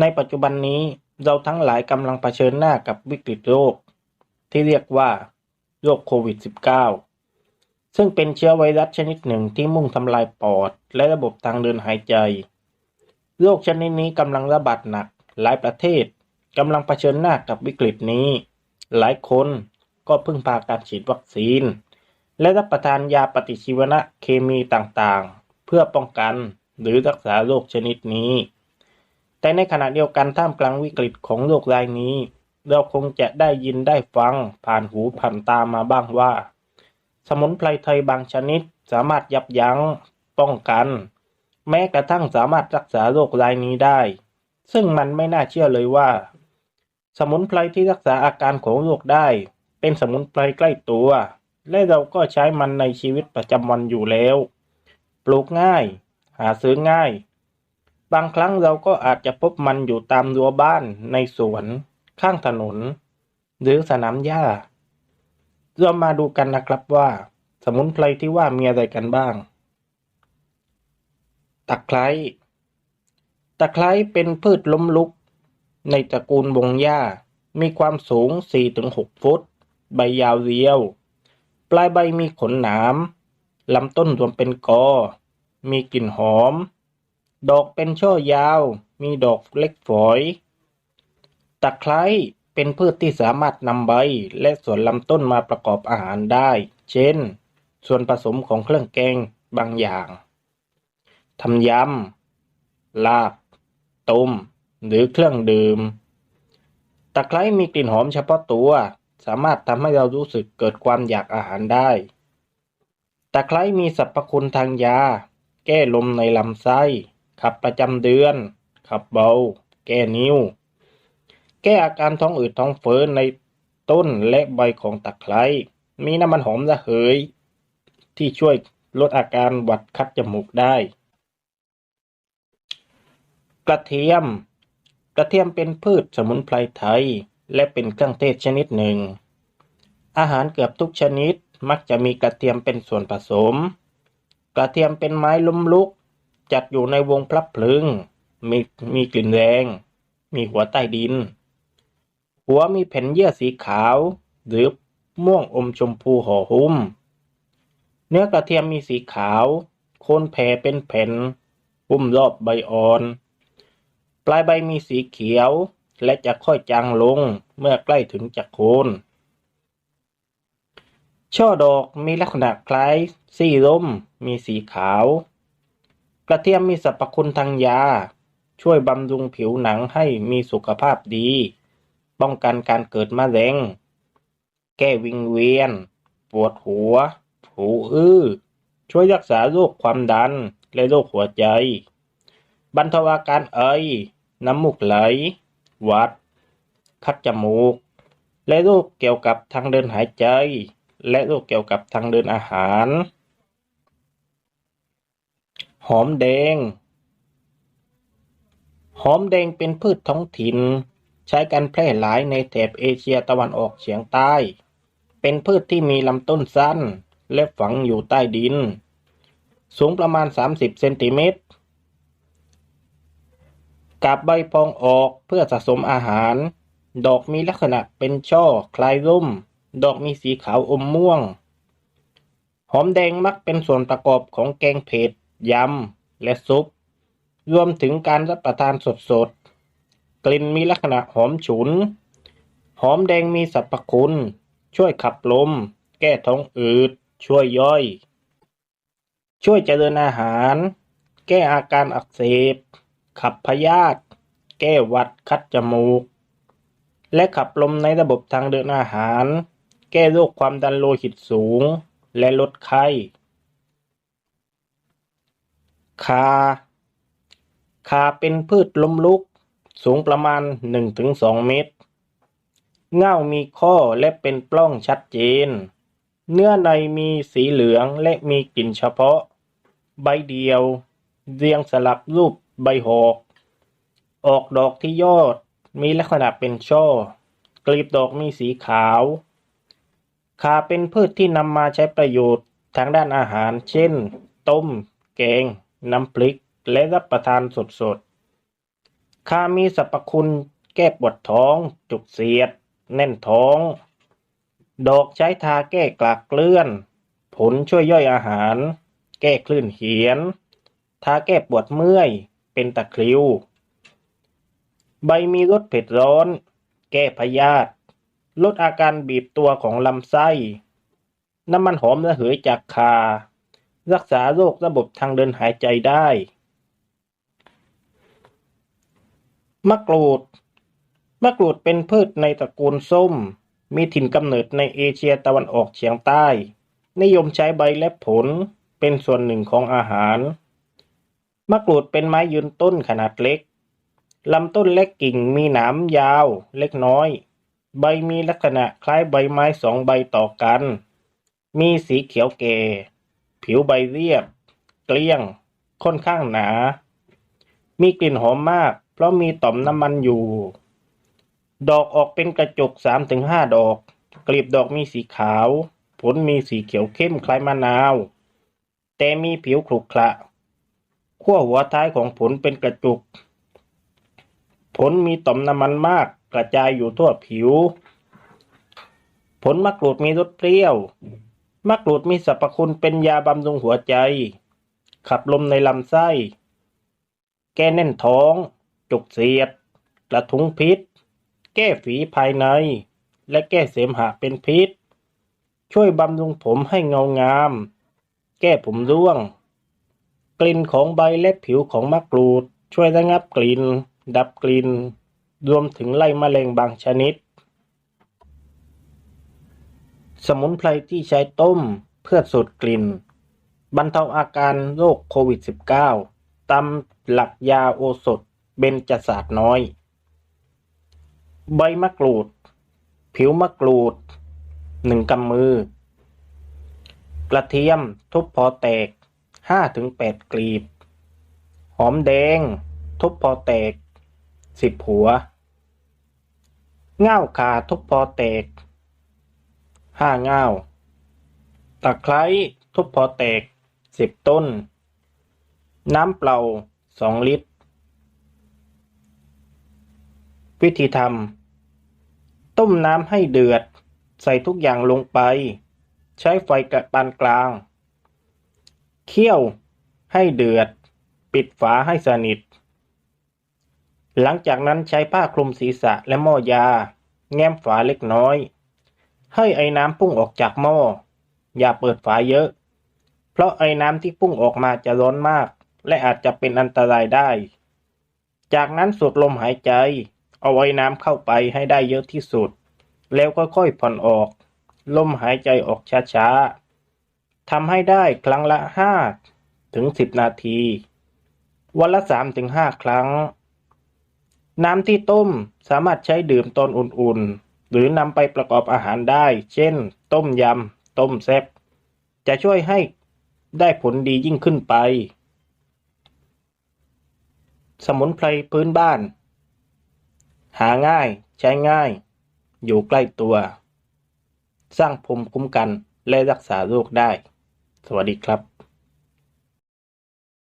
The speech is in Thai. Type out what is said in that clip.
ในปัจจุบันนี้เราทั้งหลายกำลังเผชิญหน้ากับวิกฤตโรค ที่เรียกว่าโรคโควิด -19 ซึ่งเป็นเชื้อไวรัสชนิดหนึ่งที่มุ่งทำลายปอด และระบบทางเดินหายใจ โรคชนิดนี้กำลังระบาดหนัก หลายประเทศกำลังเผชิญหน้ากับวิกฤตนี้ หลายคนก็พึ่งพาการฉีดวัคซีน และรับประทานยาปฏิชีวนะเคมีต่างๆ เพื่อป้องกันหรือรักษาโรคชนิดนี้ แต่ในขณะเดียวกันท่ามกลางวิกฤตของโรครายนี้ เราคงจะได้ยินได้ฟังผ่านหูผ่านตามาบ้างว่า สมุนไพรไทยบางชนิดสามารถยับยั้ง ป้องกัน แม้กระทั่งสามารถรักษาโรครายนี้ได้ ซึ่งมันไม่น่าเชื่อเลยว่า สมุนไพรที่รักษาอาการของโรคได้ เป็นสมุนไพรใกล้ตัว และเราก็ใช้มันในชีวิตประจำวันอยู่แล้ว ปลูกง่าย หาซื้อง่าย บางครั้งเราก็อาจจะพบมันอยู่ตามรั้วบ้านในสวน ข้างถนน หรือสนามหญ้า เรามาดูกันนะครับว่า สมุนไพรที่ว่ามีอะไรกันบ้าง ตะไคร้ตะไคร้เป็นพืชล้มลุก ในตระกูลวงหญ้า มีความสูง 4-6 ฟุต ใบยาวเรียว ปลายใบมีขนหนามลำต้นรวมเป็นกอ มีกลิ่นหอม ดอกเป็นช่อยาว มีดอกเล็กฝอย ตะไคร้เป็นพืชที่สามารถนำใบและส่วนลำต้นมาประกอบอาหารได้ เช่น ส่วนผสมของเครื่องแกงบางอย่าง ทำยำ ลาบ ต้ม หรือเครื่องดื่ม ตะไคร้มีกลิ่นหอมเฉพาะตัว สามารถทำให้เรารู้สึกเกิดความอยากอาหารได้ ตะไคร้มีสรรพคุณทางยา แก้ลมในลำไส้ ขับประจำเดือน ขับเบา แก้นิ้ว แก้อาการท้องอืดท้องเฟ้อในต้นและใบของตะไคร้ มีน้ำมันหอมระเหย ที่ช่วยลดอาการหวัดคัดจมูกได้ กระเทียม กระเทียมเป็นพืชสมุนไพรไทย และเป็นเครื่องเทศชนิดหนึ่ง อาหารเกือบทุกชนิดมักจะมีกระเทียมเป็นส่วนผสม กระเทียมเป็นไม้ล้มลุก จัดอยู่ในวงพลับพลึง มีมีกลิ่นแรง มีหัวใต้ดิน หัวมีแผ่นเยื่อสีขาว หรือม่วงอมชมพูห่อหุ้ม เนื้อกระเทียมมีสีขาว โคนแผ่เป็นแผ่นหุ้มรอบใบอ่อน ปลายใบมีสีเขียว และจะค่อยจางลงเมื่อใกล้ถึงจากโคนช่อดอกมีลักษณะคล้ายซี่ร่ม มีสีขาว กระเทียมมีสรรพคุณทางยา ช่วยบำรุงผิวหนังให้มีสุขภาพดี ป้องกันการเกิดมะเร็ง แก้วิงเวียน ปวดหัวหูอื้อ ช่วยรักษาโรคความดัน และโรคหัวใจ บรรเทาอาการไอ น้ำมูกไหล หวัด คัดจมูก และโรคเกี่ยวกับทางเดินหายใจ และโรคเกี่ยวกับทางเดินอาหาร หอมแดง หอมแดงเป็นพืชท้องถิ่น ใช้กันแพร่หลายในแถบเอเชียตะวันออกเฉียงใต้ เป็นพืชที่มีลำต้นสั้น และฝังอยู่ใต้ดิน สูงประมาณ 30 เซนติเมตรกาบใบพองออกเพื่อสะสมอาหาร ดอกมีลักษณะเป็นช่อคล้ายร่ม ดอกมีสีขาวอมม่วง หอมแดงมักเป็นส่วนประกอบของแกงเผ็ด ยำ และซุป รวมถึงการรับประทานสดๆ กลิ่นมีลักษณะหอมฉุน หอมแดงมีสรรพคุณ ช่วยขับลม แก้ท้องอืด ช่วยย่อย ช่วยเจริญอาหาร แก้อาการอักเสบ ขับพยาธิแก้หวัดคัดจมูก และขับลมในระบบทางเดินอาหาร แก้โรคความดันโลหิตสูง และลดไข้ คา คาเป็นพืชล้มลุก สูงประมาณ 1-2 เมตร เง่ามีข้อและเป็นปล้องชัดเจน เนื้อในมีสีเหลืองและมีกลิ่นเฉพาะ ใบเดียว เรียงสลักรูปใบหอก ออกดอกที่ยอด มีลักษณะเป็นช่อ กลีบดอกมีสีขาวขาเป็นพืชที่นำมาใช้ประโยชน์ทางด้านอาหาร เช่น ต้ม แกง น้ำพริกและรับประทานสดๆคามีสรรพคุณแก้ปวดท้อง จุกเสียด แน่นท้อง ดอกใช้ทาแก้กลากเลื่อน ผลช่วยย่อยอาหาร แก้คลื่นเหียน ทาแก้ปวดเมื่อย เป็นตะคริว ใบมีรสเผ็ดร้อน แก้พยาธิลดอาการบีบตัวของลำไส้ น้ำมันหอมระเหยจากคา รักษาโรคระบบทางเดินหายใจได้ มะกรูด มะกรูดเป็นพืชในตระกูลส้ม มีถิ่นกำเนิดในเอเชียตะวันออกเฉียงใต้ นิยมใช้ใบและผลเป็นส่วนหนึ่งของอาหาร มะกรูดเป็นไม้ยืนต้นขนาดเล็ก ลำต้นและกิ่งมีหนามยาวเล็กน้อย ใบมีลักษณะคล้ายใบไม้สองใบต่อกัน มีสีเขียวแก่ ผิวใบเรียบ เกลี้ยง ค่อนข้างหนา มีกลิ่นหอมมาก เพราะมีต่อมน้ำมันอยู่ ดอกออกเป็นกระจกสามถึงห้าดอก กลีบดอกมีสีขาว ผลมีสีเขียวเข้มคล้ายมะนาว แต่มีผิวขรุขระขั้วหัวท้ายของผลเป็นกระจุก ผลมีต่อมน้ำมันมากกระจายอยู่ทั่วผิว ผลมะกรูดมีรสเปรี้ยว มะกรูดมีสรรพคุณเป็นยาบำรุงหัวใจ ขับลมในลำไส้ แก้แน่นท้อง จุกเสียด กระทุ้งพิษ แก้ฝีภายใน และแก้เสมหะเป็นพิษ ช่วยบำรุงผมให้เงางาม แก้ผมร่วง กลิ่นของใบและผิวของมะกรูด ช่วยระงับกลิ่น ดับกลิ่น รวมถึงไล่แมลงบางชนิด สมุนไพรที่ใช้ต้มเพื่อสูดกลิ่น บรรเทาอาการโรคโควิด -19 ตามหลักยาโอสถเบญจศาสตร์น้อย ใบมะกรูด ผิวมะกรูดหนึ่งกำมือ กระเทียมทุบพอแตกห้าถึงแปดกลีบ หอมแดง ทุบพอแตกสิบหัวง่าขาทุบพอแตก ห้าง่าวตะไคร้ทุบพอแตกสิบต้น น้ำเปล่าสองลิตร วิธีทำต้มน้ำให้เดือด ใส่ทุกอย่างลงไป ใช้ไฟกระปานกลาง เคี่ยวให้เดือด ปิดฝาให้สนิท หลังจากนั้นใช้ผ้าคลุมศีรษะและหม้อยา แง้มฝาเล็กน้อย ให้ไอ้น้ำพุ่งออกจากหม้อ อย่าเปิดฝาเยอะ เพราะไอ้น้ำที่พุ่งออกมาจะร้อนมาก และอาจจะเป็นอันตรายได้ จากนั้นสูดลมหายใจ เอาไอ้น้ำเข้าไปให้ได้เยอะที่สุด แล้วค่อยๆผ่อนออก ลมหายใจออกช้าๆทำให้ได้ครั้งละห้าถึงสิบนาที วันละสามถึงห้าครั้ง น้ำที่ต้มสามารถใช้ดื่มตอนอุ่นๆ หรือนำไปประกอบอาหารได้ เช่น ต้มยำ ต้มแซ่บ จะช่วยให้ได้ผลดียิ่งขึ้นไป สมุนไพรพื้นบ้าน หาง่าย ใช้ง่าย อยู่ใกล้ตัว สร้างภูมิคุ้มกันและรักษาโรคได้ สวัสดีครับ